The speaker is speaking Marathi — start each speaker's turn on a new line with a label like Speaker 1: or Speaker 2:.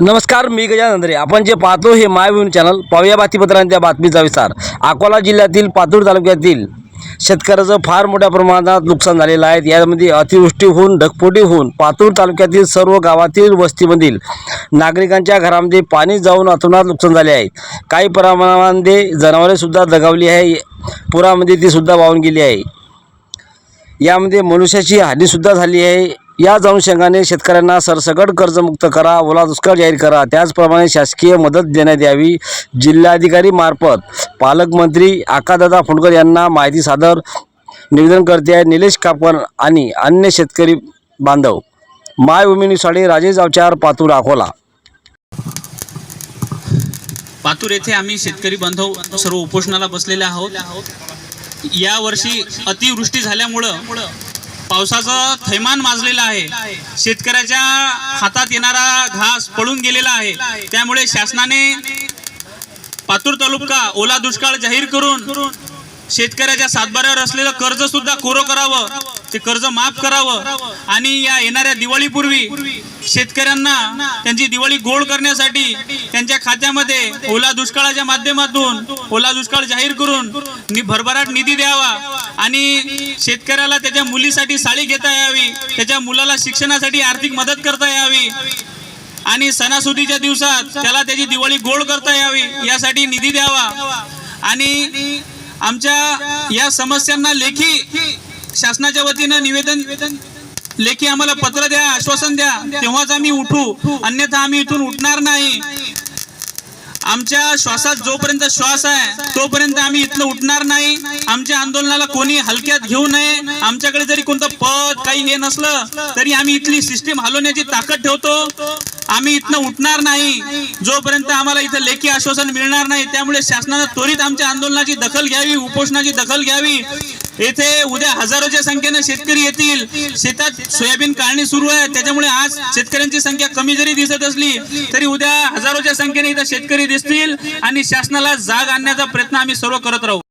Speaker 1: नमस्कार मी गजानन अंधरे आपण जे पाहतो हे मायभूमी चॅनल. पाहूया बातमीपत्रांच्या बातमीचा विचार अकोला जिल्ह्यातील पातूर तालुक्यातील शेतकऱ्याचं फार मोठ्या प्रमाणात नुकसान झालेलं आहे. यामध्ये अतिवृष्टी होऊन ढगफोटी होऊन पातूर तालुक्यातील सर्व गावातील वस्तीमधील नागरिकांच्या घरामध्ये पाणी जाऊन अतोनात नुकसान झाले आहे. काही प्रमाणामध्ये जनावरेसुद्धा दगावली आहे. पुरामध्ये तीसुद्धा वाहून गेली आहे. यामध्ये मनुष्याची हानीसुद्धा झाली आहे. याच अनुषंगाने शेतकऱ्यांना सरसकट कर्जमुक्त करा ओला दुष्काळ जाहीर करा. त्याचप्रमाणे शासकीय मदत देण्यात यावी. जिल्हाधिकारी मार्फत पालकमंत्री आकादादा फुंडकर यांना माहिती सादर निवेदन करते आहे निलेश कापकर आणि अन्य शेतकरी बांधव. मायभूमी न्यूजसाठी राजेश अवचार पातूर अकोला.
Speaker 2: पातूर येथे आम्ही शेतकरी बांधव सर्व उपोषणाला बसलेले आहोत. या वर्षी अतिवृष्टी झाल्यामुळं पावसाचं थैमान माजलेलं आहे. शेतकऱ्याच्या हातात येणारा घास पळून गेलेला आहे. त्यामुळे शासनाने पातूर तालुका ओला दुष्काळ जाहीर करून शेतकऱ्याच्या सातबाऱ्यावर असलेलं कर्ज सुद्धा कोरं करावं. ते कर्ज माफ करावं. आणि या येणाऱ्या दिवाळीपूर्वी शेतकऱ्यांना त्यांची दिवाळी गोड करण्यासाठी त्यांच्या खात्यामध्ये ओला दुष्काळाच्या माध्यमातून ओला दुष्काळ जाहीर करून भरभराट निधी द्यावा. आणि शेतकऱ्याला त्याच्या मुलीसाठी साडी घेता यावी. त्याच्या मुलाला शिक्षणासाठी आर्थिक मदत करता यावी. आणि सणासुदीच्या दिवसात त्याला त्याची दिवाळी गोड करता यावी यासाठी निधी द्यावा. आणि आमच्या या समस्यांना लेखी शासनाच्या वतीनं निवेदन लेखी आम्हाला पत्र द्या आश्वासन द्या. तेव्हाच आम्ही उठू. अन्यथा आम्ही इथून उठणार नाही. आमच्या श्वासात जोपर्यंत श्वास आहे तोपर्यंत आम्ही इथलं उठणार नाही. आमच्या आंदोलनाला कोणी हलक्यात घेऊ नये. आमच्याकडे जरी कोणतं पद काही हे नसलं तरी आम्ही इथली सिस्टीम हलवण्याची ताकद ठेवतो. आम्ही इथनं उठणार नाही. जोपर्यंत आम्हाला इथं लेखी आश्वासन मिळणार नाही त्यामुळे शासनानं त्वरित आमच्या आंदोलनाची दखल घ्यावी उपोषणाची दखल घ्यावी. येथे उद्या हजारोच्या संख्येनं शेतकरी येतील. शेतात सोयाबीन काढणी सुरू आहे. त्याच्यामुळे आज शेतकऱ्यांची संख्या कमी जरी दिसत असली तरी उद्या हजारोच्या संख्येने इथं शेतकरी दिसतील आणि शासनाला जाग आणण्याचा प्रयत्न आम्ही सर्व करत राहू.